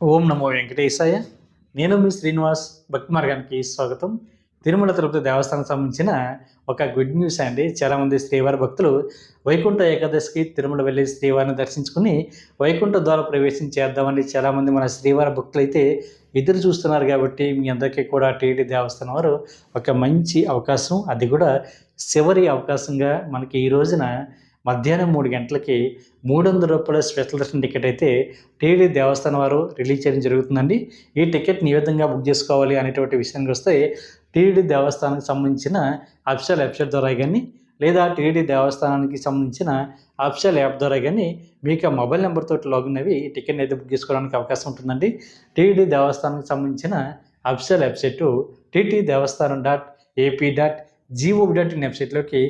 ఓం నమో వెంకటేశాయ. నేను మీ శ్రీనివాస్ భక్తి మార్గానికి స్వాగతం. తిరుమల తిరుపతి దేవస్థానం సంబంధించిన ఒక గుడ్ న్యూస్ అండి. చాలామంది శ్రీవారి భక్తులు వైకుంఠ ఏకాదశికి తిరుమల వెళ్ళి శ్రీవారిని దర్శించుకుని వైకుంఠ ద్వార ప్రవేశం చేద్దామని చాలామంది మన శ్రీవారి భక్తులు అయితే ఎదురు చూస్తున్నారు కాబట్టి మీ అందరికీ కూడా టీడీ దేవస్థానం వారు ఒక మంచి అవకాశం. అది కూడా చివరి అవకాశంగా మనకి ఈ రోజున మధ్యాహ్నం మూడు గంటలకి మూడు వందల రూపాయల స్పెషల్ దర్శన టికెట్ అయితే టీడీ దేవస్థానం వారు రిలీజ్ చేయడం జరుగుతుందండి. ఈ టికెట్ని ఏ విధంగా బుక్ చేసుకోవాలి అనేటువంటి విషయానికి వస్తే టీడీ దేవస్థానానికి సంబంధించిన అఫిషియల్ వెబ్సైట్ ద్వారా కానీ లేదా టీడీ దేవస్థానానికి సంబంధించిన అఫిషియల్ యాప్ ద్వారా కానీ మీకు మొబైల్ నెంబర్తో లాగిన్ అవి టికెట్ అయితే బుక్ చేసుకోవడానికి అవకాశం ఉంటుందండి. టీడీ దేవస్థానానికి సంబంధించిన అఫిషియల్ వెబ్సైట్ టీటీ దేవస్థానం డాట్ ఏపీ డాట్ జీఓబి డాట్ ఇన్ వెబ్సైట్లోకి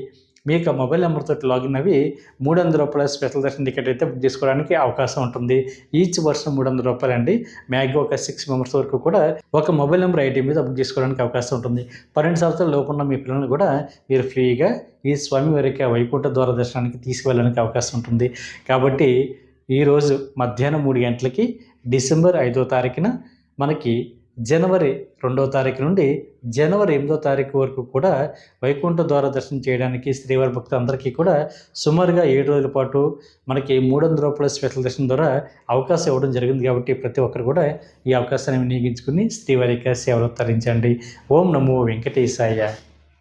మీకు మొబైల్ నెంబర్తో లాగిన్ అవి మూడు వందల రూపాయల స్పెషల్ దర్శన టికెట్ అయితే బుక్ చేసుకోవడానికి అవకాశం ఉంటుంది. ఈచ్ పర్సన్ మూడు వందల రూపాయలు అండి. మ్యాక్గా ఒక సిక్స్ మెంబర్స్ వరకు కూడా ఒక మొబైల్ నెంబర్ ఐడి మీద బుక్ చేసుకోవడానికి అవకాశం ఉంటుంది. పన్నెండు సంవత్సరాల లోపున్న మీ పిల్లల్ని కూడా మీరు ఫ్రీగా ఈ స్వామి వారికి ఆ వైకుంఠ ద్వార దర్శనానికి తీసుకువెళ్ళడానికి అవకాశం ఉంటుంది. కాబట్టి ఈరోజు మధ్యాహ్నం మూడు గంటలకి డిసెంబర్ ఐదో తారీఖున మనకి జనవరి రెండో తారీఖు నుండి జనవరి ఎనిమిదో తారీఖు వరకు కూడా వైకుంఠ ద్వార దర్శనం చేయడానికి శ్రీవారి భక్తులందరికీ కూడా సుమారుగా ఏడు రోజుల పాటు మనకి మూడు వందల రూపాయల స్పెషల్ దర్శనం ద్వారా అవకాశం ఇవ్వడం జరిగింది కాబట్టి ప్రతి ఒక్కరు కూడా ఈ అవకాశాన్ని వినియోగించుకుని శ్రీవారి యొక్క సేవలు తరించండి. ఓం నమో వెంకటేశాయ.